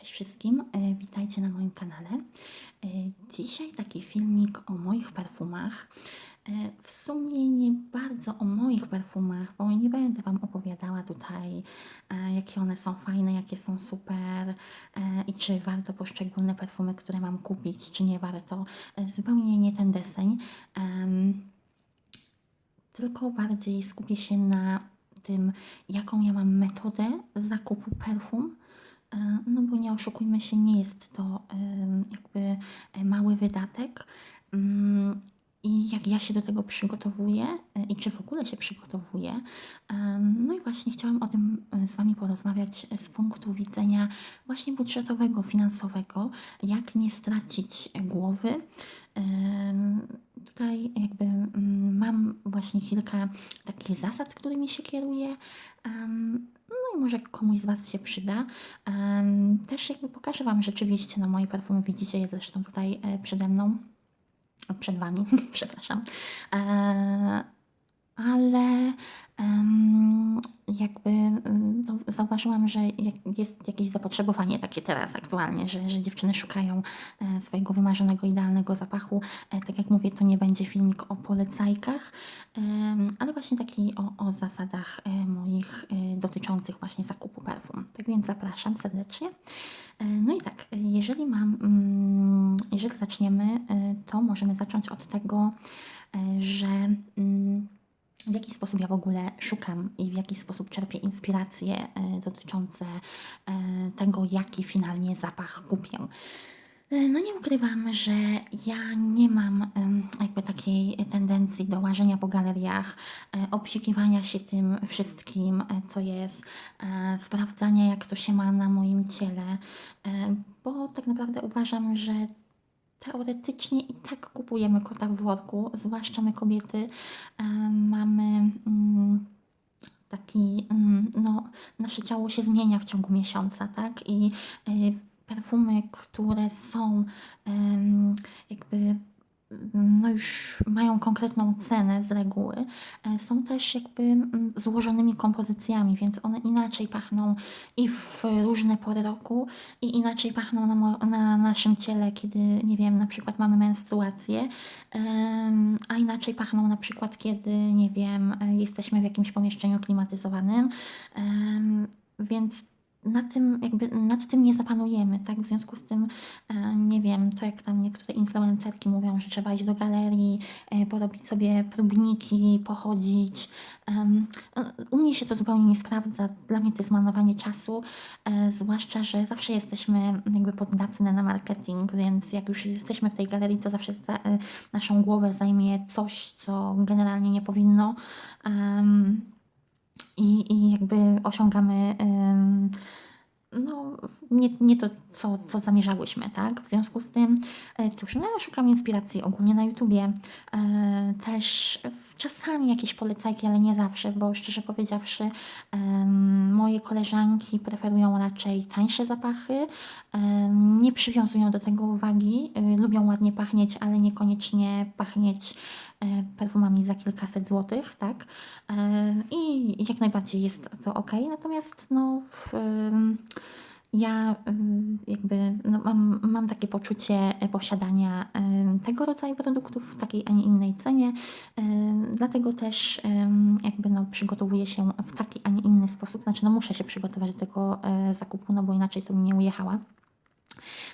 Cześć wszystkim, e, witajcie na moim kanale. E, Dzisiaj taki filmik o moich perfumach. E, W sumie nie bardzo o moich perfumach, bo nie będę Wam opowiadała tutaj, jakie one są fajne, jakie są super i czy warto poszczególne perfumy, które mam kupić, czy nie warto. Zupełnie nie ten deseń. Tylko bardziej skupię się na tym, jaką ja mam metodę zakupu perfum. E, No bo nie oszukujmy się, nie jest to jakby e, mały wydatek. Mm, I jak ja się do tego przygotowuję e, i czy w ogóle się przygotowuję. No i właśnie chciałam o tym z Wami porozmawiać z punktu widzenia właśnie budżetowego, finansowego, jak nie stracić głowy. Tutaj jakby mm, mam właśnie kilka takich zasad, którymi się kieruję. Może komuś z Was się przyda. Też jakby pokażę Wam rzeczywiście, no moje perfumy widzicie je zresztą tutaj e, przede mną, przed Wami, przepraszam. Ale em, jakby no, zauważyłam, że jest jakieś zapotrzebowanie takie teraz aktualnie, że, że dziewczyny szukają e, swojego wymarzonego, idealnego zapachu. E, Tak jak mówię, to nie będzie filmik o polecajkach, ale właśnie taki o, o zasadach e, moich dotyczących właśnie zakupu perfum. Tak więc zapraszam serdecznie. No i tak, jeżeli mam, mm, jeżeli zaczniemy, to możemy zacząć od tego, że mm, w jaki sposób ja w ogóle szukam i w jaki sposób czerpię inspiracje e, dotyczące e, tego, jaki finalnie zapach kupię. E, No nie ukrywam, że ja nie mam jakby takiej tendencji do łażenia po galeriach, obsikiwania się tym wszystkim, co jest, sprawdzania jak to się ma na moim ciele, bo tak naprawdę uważam, że teoretycznie i tak kupujemy kota w worku, zwłaszcza my kobiety e, mamy mm, taki, mm, no, nasze ciało się zmienia w ciągu miesiąca, tak? I y, perfumy, które są em, jakby no już mają konkretną cenę z reguły, e, są też jakby mm, złożonymi kompozycjami, więc one inaczej pachną i w różne pory roku i inaczej pachną na, na naszym ciele, kiedy, nie wiem, na przykład mamy menstruację, a inaczej pachną na przykład, kiedy, nie wiem, e, jesteśmy w jakimś pomieszczeniu klimatyzowanym, więc na tym, jakby nad tym nie zapanujemy, tak? W związku z tym, e, nie wiem, to jak tam niektóre influencerki mówią, że trzeba iść do galerii, e, porobić sobie próbniki, pochodzić. No, U mnie się to zupełnie nie sprawdza. Dla mnie to jest marnowanie czasu, e, zwłaszcza, że zawsze jesteśmy jakby poddatne na marketing, więc jak już jesteśmy w tej galerii, to zawsze za, naszą głowę zajmie coś, co generalnie nie powinno. I, i jakby osiągamy no, nie, nie to, co, co zamierzałyśmy, tak? W związku z tym, e, cóż, no szukam inspiracji ogólnie na YouTubie, e, też czasami jakieś polecajki, ale nie zawsze, bo szczerze powiedziawszy, em, moje koleżanki preferują raczej tańsze zapachy, em, nie przywiązują do tego uwagi, y, lubią ładnie pachnieć, ale niekoniecznie pachnieć e, perfumami za kilkaset złotych, tak? E, I jak najbardziej jest to ok. Natomiast no, w, ym, ja jakby no, mam, mam takie poczucie e, posiadania tego rodzaju produktów w takiej, a nie innej cenie. Ym, Dlatego też jakby no, przygotowuję się w taki, a nie inny sposób. Znaczy, no muszę się przygotować do tego e, zakupu, no bo inaczej to bym nie ujechała.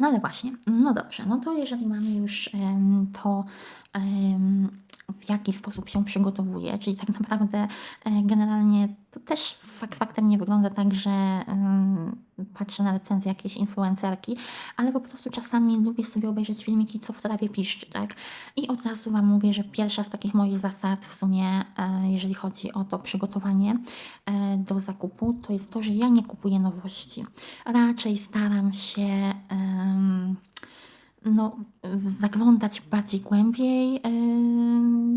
No ale właśnie, no dobrze, no to jeżeli mamy już to, w jaki sposób się przygotowuje, czyli tak naprawdę e, generalnie to też fakt faktem nie wygląda tak, że patrzę na recenzję jakiejś influencerki, ale po prostu czasami lubię sobie obejrzeć filmiki, co w trawie piszczy, tak? I od razu Wam mówię, że pierwsza z takich moich zasad w sumie, e, jeżeli chodzi o to przygotowanie e, do zakupu, to jest to, że ja nie kupuję nowości. Raczej staram się no, zaglądać bardziej głębiej,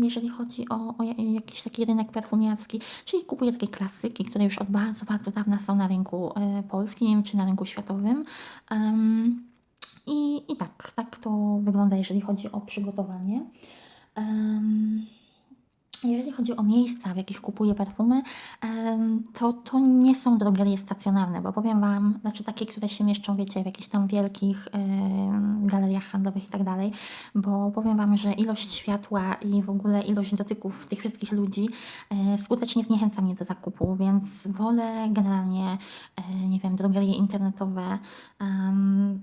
jeżeli chodzi o, o ja- jakiś taki rynek perfumiarski, czyli kupuję takie klasyki, które już od bardzo, bardzo dawna są na rynku e, polskim czy na rynku światowym. Em, i, I tak, tak to wygląda, jeżeli chodzi o przygotowanie. Em, jeżeli chodzi o miejsca, w jakich kupuję perfumy, to to nie są drogerie stacjonarne, bo powiem Wam, znaczy takie, które się mieszczą, wiecie, w jakichś tam wielkich galeriach handlowych i tak dalej, bo powiem Wam, że ilość światła i w ogóle ilość dotyków tych wszystkich ludzi e, skutecznie zniechęca mnie do zakupu, więc wolę generalnie, e, nie wiem, drogerie internetowe.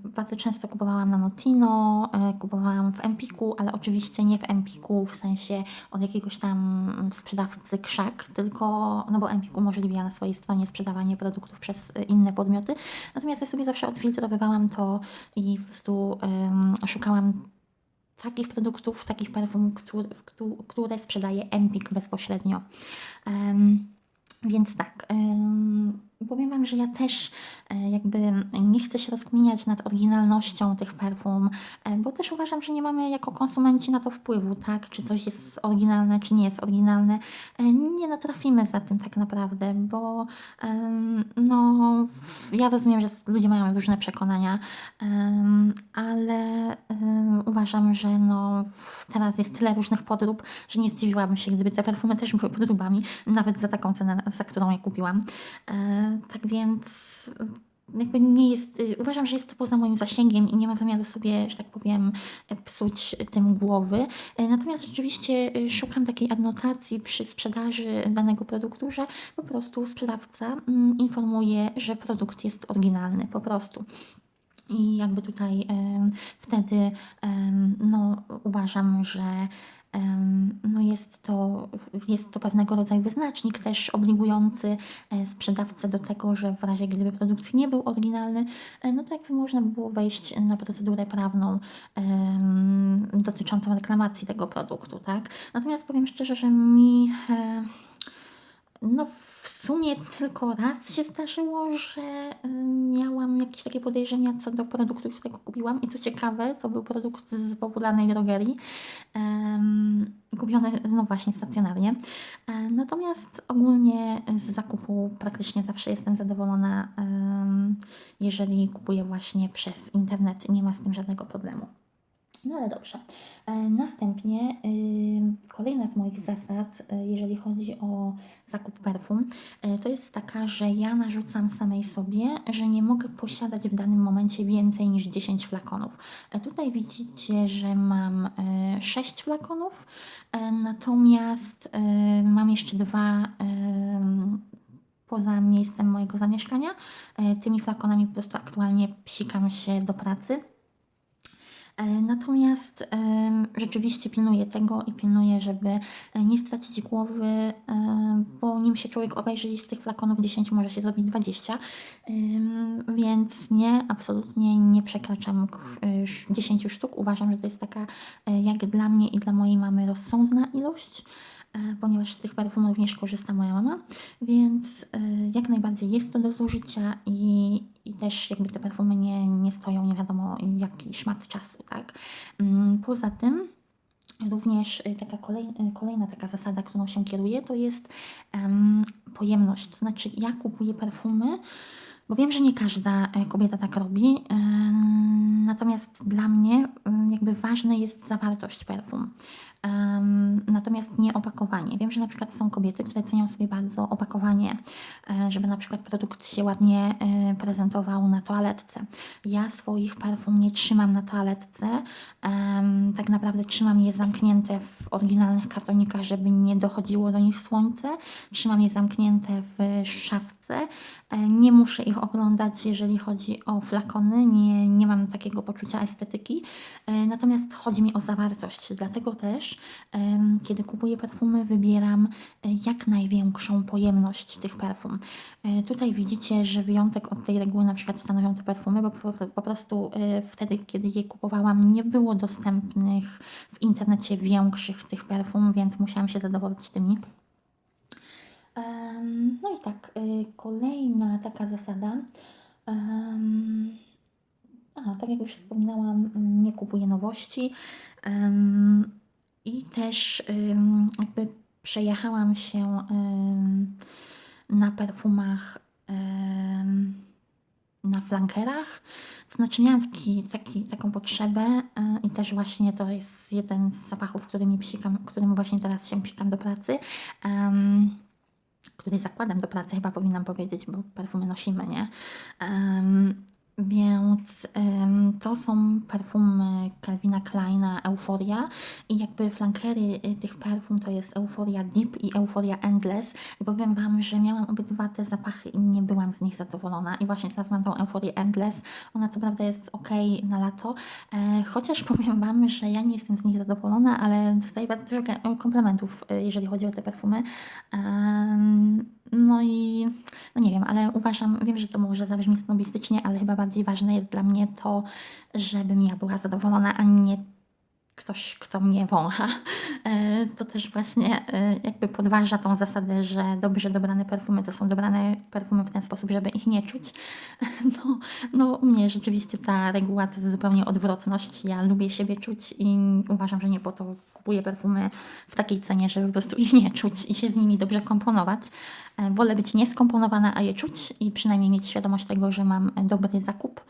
Bardzo często kupowałam na Notino, e, kupowałam w Empiku, ale oczywiście nie w Empiku w sensie od jakiegoś tam sprzedawcy krzak, tylko, no bo Empiku umożliwia na swojej stronie sprzedawanie produktów przez y, inne podmioty. Natomiast ja sobie zawsze odfiltrowywałam to i po prostu em, szukałam takich produktów, takich perfum, które, sprzedaje Empik bezpośrednio. Em, więc tak, em, powiem Wam, że ja też e, jakby nie chcę się rozkminiać nad oryginalnością tych perfum, e, bo też uważam, że nie mamy jako konsumenci na to wpływu, tak? Czy coś jest oryginalne, czy nie jest oryginalne. E, Nie natrafimy za tym tak naprawdę, bo no, ja rozumiem, że ludzie mają różne przekonania, ale uważam, że no, teraz jest tyle różnych podrób, że nie zdziwiłabym się, gdyby te perfumy też były podróbami, nawet za taką cenę, za którą je kupiłam. Tak więc y, jakby nie jest, y, uważam, że jest to poza moim zasięgiem i nie mam zamiaru sobie, że tak powiem, e, psuć tym głowy. Natomiast rzeczywiście y, szukam takiej adnotacji przy sprzedaży danego produktu, że po prostu sprzedawca mm, informuje, że produkt jest oryginalny, po prostu. I jakby tutaj wtedy no, uważam, że no jest, to, jest to pewnego rodzaju wyznacznik też obligujący e, sprzedawcę do tego, że w razie gdyby produkt nie był oryginalny, e, no to jakby można by było wejść na procedurę prawną dotyczącą reklamacji tego produktu, tak? Natomiast powiem szczerze, że mi e, no w sumie tylko raz się zdarzyło, że y, miałam jakieś takie podejrzenia co do produktu, którego kupiłam i co ciekawe, to był produkt z popularnej drogerii, em, kupiony no właśnie stacjonarnie. E, Natomiast ogólnie z zakupu praktycznie zawsze jestem zadowolona, em, jeżeli kupuję właśnie przez internet, nie ma z tym żadnego problemu. No ale dobrze. E, Następnie y, kolejna z moich zasad, y, jeżeli chodzi o zakup perfum, y, to jest taka, że ja narzucam samej sobie, że nie mogę posiadać w danym momencie więcej niż 10 flakonów. E, Tutaj widzicie, że mam 6 flakonów, e, natomiast mam jeszcze dwa poza miejscem mojego zamieszkania. E, Tymi flakonami po prostu aktualnie psikam się do pracy. E, Natomiast rzeczywiście pilnuję tego i pilnuję, żeby e, nie stracić głowy, e, bo nim się człowiek obejrzy i z tych flakonów 10 może się zrobić 20, Ym, więc nie, absolutnie nie przekraczam k- e, sz- 10 sztuk. Uważam, że to jest taka jak dla mnie i dla mojej mamy rozsądna ilość ponieważ z tych perfum również korzysta moja mama, więc jak najbardziej jest to do zużycia i, i też jakby te perfumy nie, nie stoją nie wiadomo jaki szmat czasu, tak. Mm, Poza tym Również y, taka kolej, y, kolejna taka zasada, którą się kieruję, to jest em, pojemność. To znaczy, ja kupuję perfumy, bo wiem, że nie każda e, kobieta tak robi. em, Natomiast dla mnie em, jakby ważna jest zawartość perfum. Em, Natomiast nie opakowanie. Wiem, że na przykład są kobiety, które cenią sobie bardzo opakowanie, e, żeby na przykład produkt się ładnie e, prezentował na toaletce. Ja swoich perfum nie trzymam na toaletce. Tak naprawdę trzymam je zamknięte w oryginalnych kartonikach, żeby nie dochodziło do nich słońce. Trzymam je zamknięte w szafce. E, Nie muszę ich oglądać, jeżeli chodzi o flakony. Nie, nie mam takiego poczucia estetyki. Natomiast chodzi mi o zawartość. Dlatego też, em, kiedy kupuję perfumy, wybieram e, jak największą pojemność tych perfum. E, Tutaj widzicie, że wyjątek od tej reguły na przykład stanowią te perfumy, bo po, prostu e, wtedy, kiedy je kupowałam, nie było dostępnych w internecie większych tych perfum, więc musiałam się zadowolić tymi. No i tak, kolejna taka zasada. A, tak jak już wspominałam, nie kupuję nowości. I też jakby przejechałam się na perfumach na flankerach. Znaczy miałam taki, taki, taką potrzebę e, i też właśnie to jest jeden z zapachów, którymi psikam, którym właśnie teraz się psikam do pracy. Um, który zakładam do pracy, chyba powinnam powiedzieć, bo perfumy nosimy, nie? Um, więc ym, to są perfumy Calvina Kleina Euphoria. I jakby flankery y, tych perfum to jest Euphoria Deep i Euphoria Endless. I powiem Wam, że miałam obydwa te zapachy i nie byłam z nich zadowolona. I właśnie teraz mam tą Euphorię Endless, ona co prawda jest ok na lato, e, chociaż powiem Wam, że ja nie jestem z nich zadowolona, ale dostaję bardzo dużo komplementów, e, jeżeli chodzi o te perfumy. No i no nie wiem, ale uważam, wiem, że to może zabrzmi snobistycznie, ale chyba bardziej ważne jest dla mnie to, żebym ja była zadowolona, a nie ktoś, kto mnie wącha. E, to też właśnie e, jakby podważa tą zasadę, że dobrze dobrane perfumy to są dobrane perfumy w ten sposób, żeby ich nie czuć. No, no u mnie rzeczywiście ta reguła to jest zupełnie odwrotność. Ja lubię siebie czuć i uważam, że nie po to kupuję perfumy w takiej cenie, żeby po prostu ich nie czuć i się z nimi dobrze komponować. E, wolę być nieskomponowana, a je czuć i przynajmniej mieć świadomość tego, że mam dobry zakup,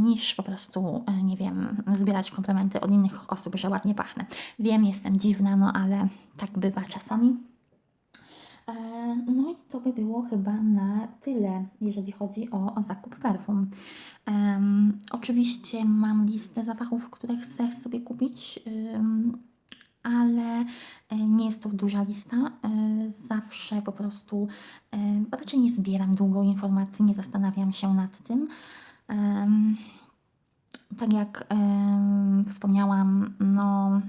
niż po prostu, nie wiem, zbierać komplementy od innych osób, że ładnie pachnę. Wiem, jestem dziwna, no ale tak bywa czasami. E, no i to by było chyba na tyle, jeżeli chodzi o, o zakup perfum. Um, oczywiście mam listę zapachów, które chcę sobie kupić, um, ale e, nie jest to duża lista. E, zawsze po prostu raczej nie zbieram długo informacji, nie zastanawiam się nad tym. Tak jak wspomniałam, no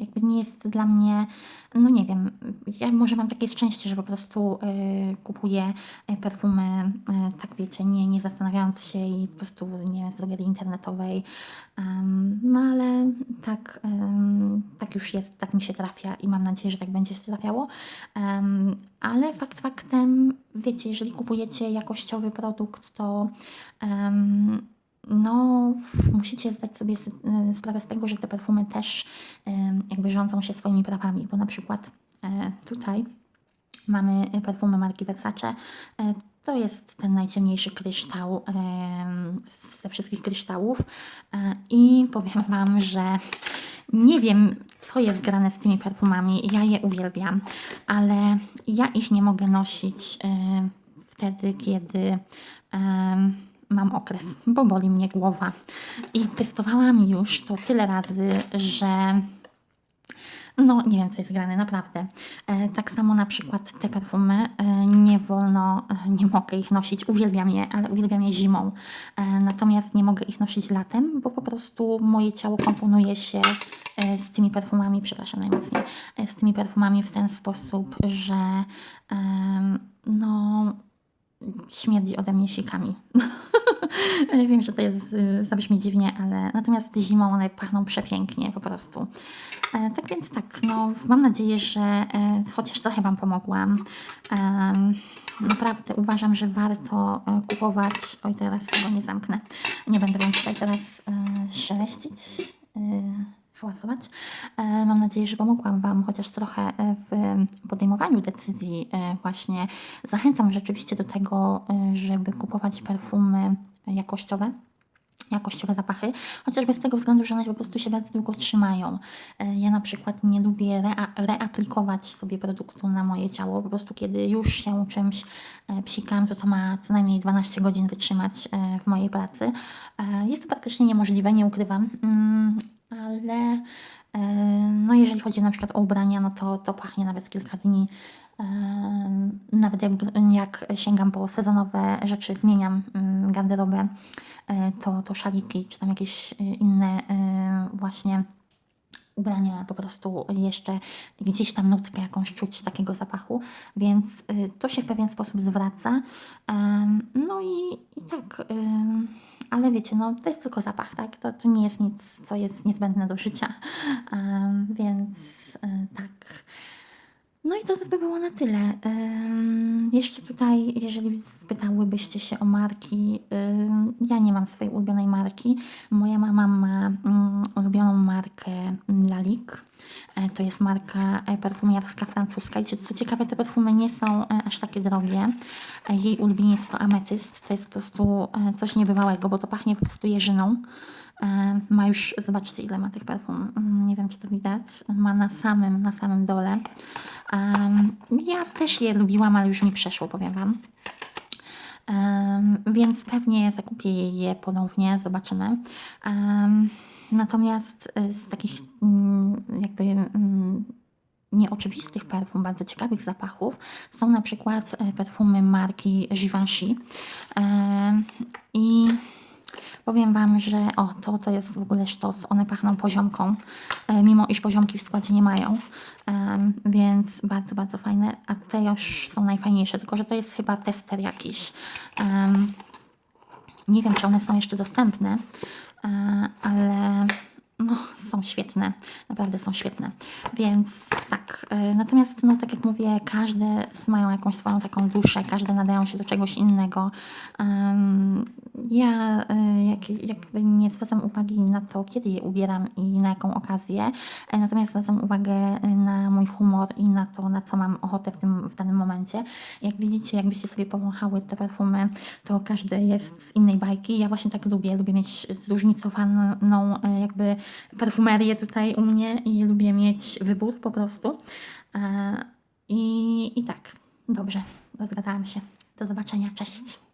jakby nie jest dla mnie, no nie wiem, ja może mam takie szczęście, że po prostu y, kupuję e, perfumy, y, tak wiecie, nie, nie zastanawiając się i po prostu nie z drogerii internetowej, um, no ale tak, um, tak już jest, tak mi się trafia i mam nadzieję, że tak będzie się trafiało, um, ale fakt faktem, wiecie, jeżeli kupujecie jakościowy produkt, to no, musicie zdać sobie y, sprawę z tego, że te perfumy też y, jakby rządzą się swoimi prawami, bo na przykład e, tutaj mamy perfumy marki Versace. E, to jest ten najciemniejszy kryształ ze wszystkich kryształów e, i powiem Wam, że nie wiem, co jest grane z tymi perfumami. Ja je uwielbiam, ale ja ich nie mogę nosić wtedy, kiedy mam okres, bo boli mnie głowa. I testowałam już to tyle razy, że no, nie wiem, co jest grane, naprawdę. E, tak samo na przykład te perfumy, e, nie wolno, e, nie mogę ich nosić, uwielbiam je, ale uwielbiam je zimą. E, natomiast nie mogę ich nosić latem, bo po prostu moje ciało komponuje się e, z tymi perfumami, przepraszam najmocniej, e, z tymi perfumami w ten sposób, że no, śmierdzi ode mnie sikami. Wiem, że to jest, y, zabrzmi dziwnie, ale natomiast zimą one pachną przepięknie po prostu. E, tak więc tak, no mam nadzieję, że e, chociaż trochę Wam pomogłam. E, naprawdę uważam, że warto e, kupować. Oj, teraz tego nie zamknę. Nie będę Wam tutaj teraz e, szeleścić. E, hałasować. E, mam nadzieję, że pomogłam Wam chociaż trochę e, w podejmowaniu decyzji. E, właśnie zachęcam rzeczywiście do tego, żeby kupować perfumy jakościowe jakościowe zapachy, chociażby z tego względu, że one po prostu się bardzo długo trzymają. Ja na przykład nie lubię rea reaplikować sobie produktu na moje ciało, po prostu kiedy już się czymś psikam, to to ma co najmniej 12 godzin wytrzymać w mojej pracy. Jest to praktycznie niemożliwe, nie ukrywam. Ale e, no jeżeli chodzi na przykład o ubrania, no to, to pachnie nawet kilka dni. E, nawet jak, jak sięgam po sezonowe rzeczy, zmieniam mm, garderobę, e, to, to szaliki czy tam jakieś inne właśnie ubrania po prostu jeszcze gdzieś tam nutkę jakąś czuć takiego zapachu, więc to się w pewien sposób zwraca. No i, i tak ale wiecie, no to jest tylko zapach, tak? To, to nie jest nic, co jest niezbędne do życia. Um, więc y, tak. No i to by było na tyle. Jeszcze tutaj, jeżeli spytałybyście się o marki, ja nie mam swojej ulubionej marki. Moja mama ma ym, ulubioną markę Lalik. E, To jest marka e, perfumiarska francuska. I co- ciekawe, te perfumy nie są e, aż takie drogie. E, Jej ulubieniec to ametyst. To jest po prostu coś niebywałego, bo to pachnie po prostu jeżyną. E, Ma już, zobaczcie ile ma tych perfum. Mm, Nie wiem, czy to widać. Ma na samym, na samym dole. Ja też je lubiłam, ale już mi przeszło, powiem Wam. Więc pewnie zakupię je ponownie, zobaczymy. Natomiast y, z takich mm, jakby mm, nieoczywistych perfum, bardzo ciekawych zapachów są na przykład e, perfumy marki Givenchy. I Powiem Wam, że o, to, to jest w ogóle sztos. One pachną poziomką, e, mimo iż poziomki w składzie nie mają. Em, więc bardzo, bardzo fajne. A te już są najfajniejsze, tylko że to jest chyba tester jakiś. Em, nie wiem, czy one są jeszcze dostępne, e, ale no, są świetne. Naprawdę są świetne. Więc tak. e, Natomiast, no, tak jak mówię, każde mają jakąś swoją taką duszę, każde nadają się do czegoś innego. Em, ja e, jak, jakby nie zwracam uwagi na to, kiedy je ubieram i na jaką okazję, e, natomiast zwracam uwagę e, na mój humor i na to, na co mam ochotę w, tym, w danym momencie. Jak widzicie, jakbyście sobie powąchały te perfumy, to każdy jest z innej bajki. Ja właśnie tak lubię. Lubię mieć zróżnicowaną e, jakby perfumerię tutaj u mnie i lubię mieć wybór po prostu. E, I, i tak, dobrze, rozgadałam się. Do zobaczenia, cześć.